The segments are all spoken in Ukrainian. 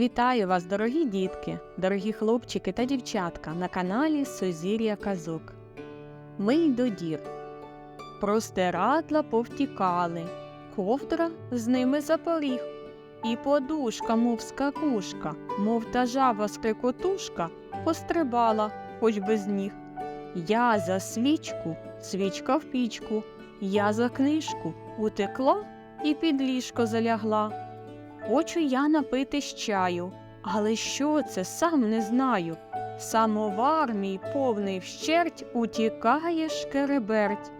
Вітаю вас, дорогі дітки, дорогі хлопчики та дівчатка на каналі Сузір'я Казок. Ми й до дір. Простирадла повтікали, ковдра з ними запоріг, і подушка, мов скакушка, мов та жаба скрикотушка, пострибала, хоч без ніг. Я за свічку, свічка в пічку, я за книжку утекла і під ліжко залягла. Хочу я напитись чаю, але що це сам не знаю. Самовар мій повний вщерть утікає шкереберть.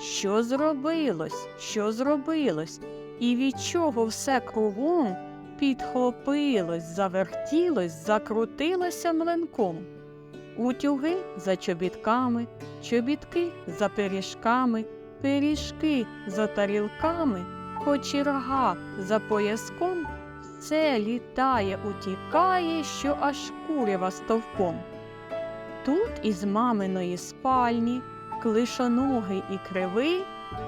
Що зробилось, що зробилось, і від чого все кругом підхопилось, завертілось, закрутилося млинком. Утюги за чобітками, чобітки за пиріжками, пиріжки за тарілками, хоч за пояском, все літає, утікає, що аж курява стовпом. Тут із маминої спальні, клишоногий і кривий,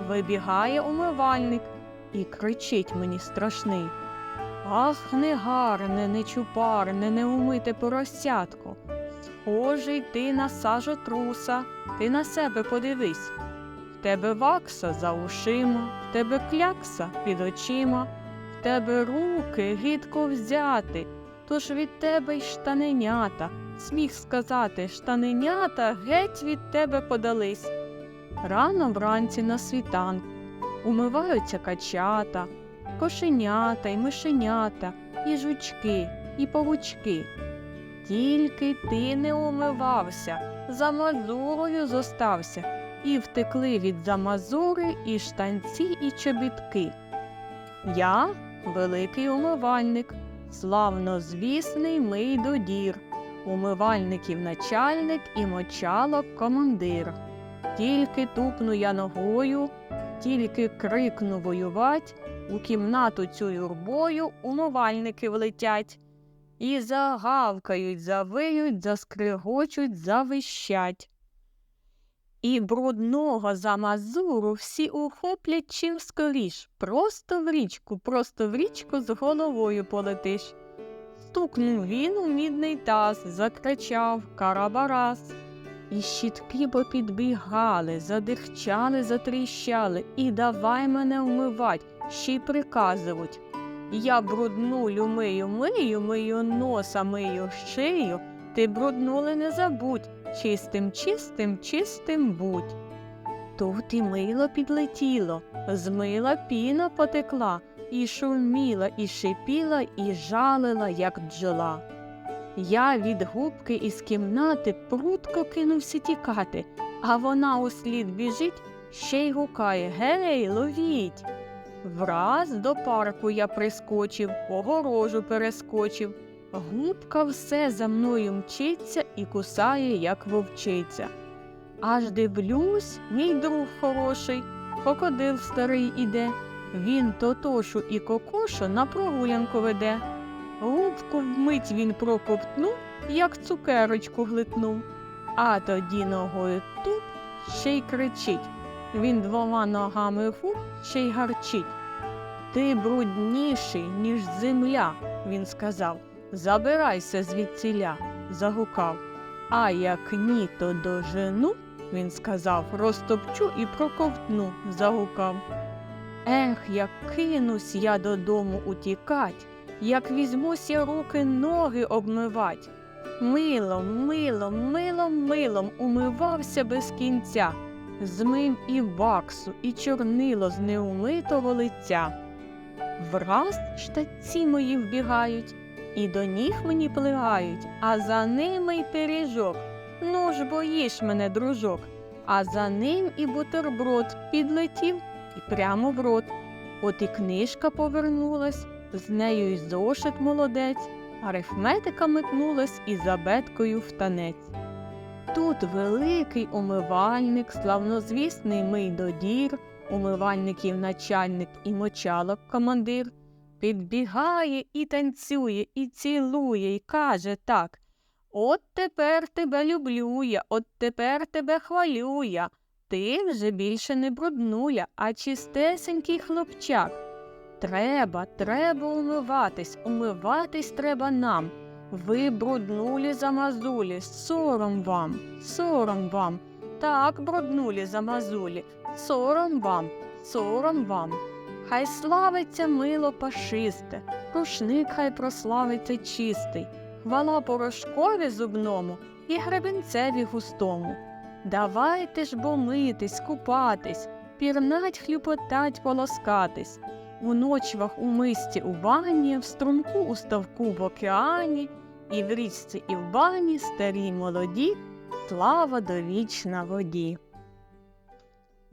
вибігає умивальник і кричить мені страшний. Ах, негарне, нечупарне, неумите поросятко. Схожий ти на сажу труса, ти на себе подивись. Тебе вакса за ушима, в тебе клякса під очима, в тебе руки гидко взяти, тож від тебе й штаненята, сміх сказати, штаненята геть від тебе подались. Рано вранці на світанку умиваються качата, кошенята й мишенята, і жучки, і павучки. Тільки ти не умивався, за мазурою зостався, і втекли від замазури і штанці, і чобітки. Я великий умивальник, славнозвісний мий додір, умивальників начальник і мочалок командир. Тільки тупну я ногою, тільки крикну воювать, у кімнату цю юрбою умивальники влетять. І загавкають, завиють, заскригочуть, завищать. І брудного за мазуру всі ухоплять чим скоріш, просто в річку, просто в річку з головою полетиш. Стукнув він у мідний таз, закричав Карабарас. І щітки попідбігали, задихчали, затріщали, і давай мене вмивать, ще й приказують. Я бруднулю мию, мию, мию носа, мию шию, ти бруднули не забудь, чистим, чистим, чистим будь. Тут і мило підлетіло, з мила піна потекла, і шуміла, і шипіла, і жалила, як бджола. Я від губки із кімнати прутко кинувся тікати, а вона услід біжить, ще й гукає Гей, ловіть. Враз до парку я прискочив, огорожу перескочив. Губка все за мною мчиться і кусає, як вовчиця. Аж дивлюсь, мій друг хороший, крокодил старий іде. Він тотошу і кокошу на прогулянку веде. Губку вмить він проковтнув, як цукерочку глитнув, а тоді ногою туп ще й кричить. Він двома ногами фу ще й гарчить. Ти брудніший, ніж земля, він сказав. Забирайся звідсіля, загукав. А як ні, то дожену, він сказав, розтопчу і проковтну, загукав. Ех, як кинусь я додому утікать, як візьмуся руки ноги обмивать. Милом, милом, милом, милом умивався без кінця, змив і ваксу, і чорнило з неумитого лиця. Враз штатці мої вбігають, і до ніг мені плигають, а за ними й пиріжок. Ну ж боїш мене, дружок, а за ним і бутерброд підлетів і прямо в рот. От і книжка повернулась, з нею й зошит молодець, арифметика метнулась і за беткою в танець. Тут великий умивальник, славнозвісний мий додір, умивальників начальник і мочалок командир, підбігає і танцює, і цілує, і каже так От тепер тебе люблю я, от тепер тебе хвалю я. Ти вже більше не бруднуля, а чистесенький хлопчак. Треба, треба умиватись, умиватись треба нам. Ви бруднулі замазулі, сором вам, сором вам. Так, бруднулі замазулі, сором вам, сором вам. Хай славиться мило пашисте, рушник хай прославиться чистий, хвала порошкові зубному і гребінцеві густому. Давайте ж бо митись, купатись, пірнать, хлюпотать, полоскатись. У ночвах у мисті у ванні, в струмку у ставку в океані, і в річці і в бані старі молоді, слава довічна воді.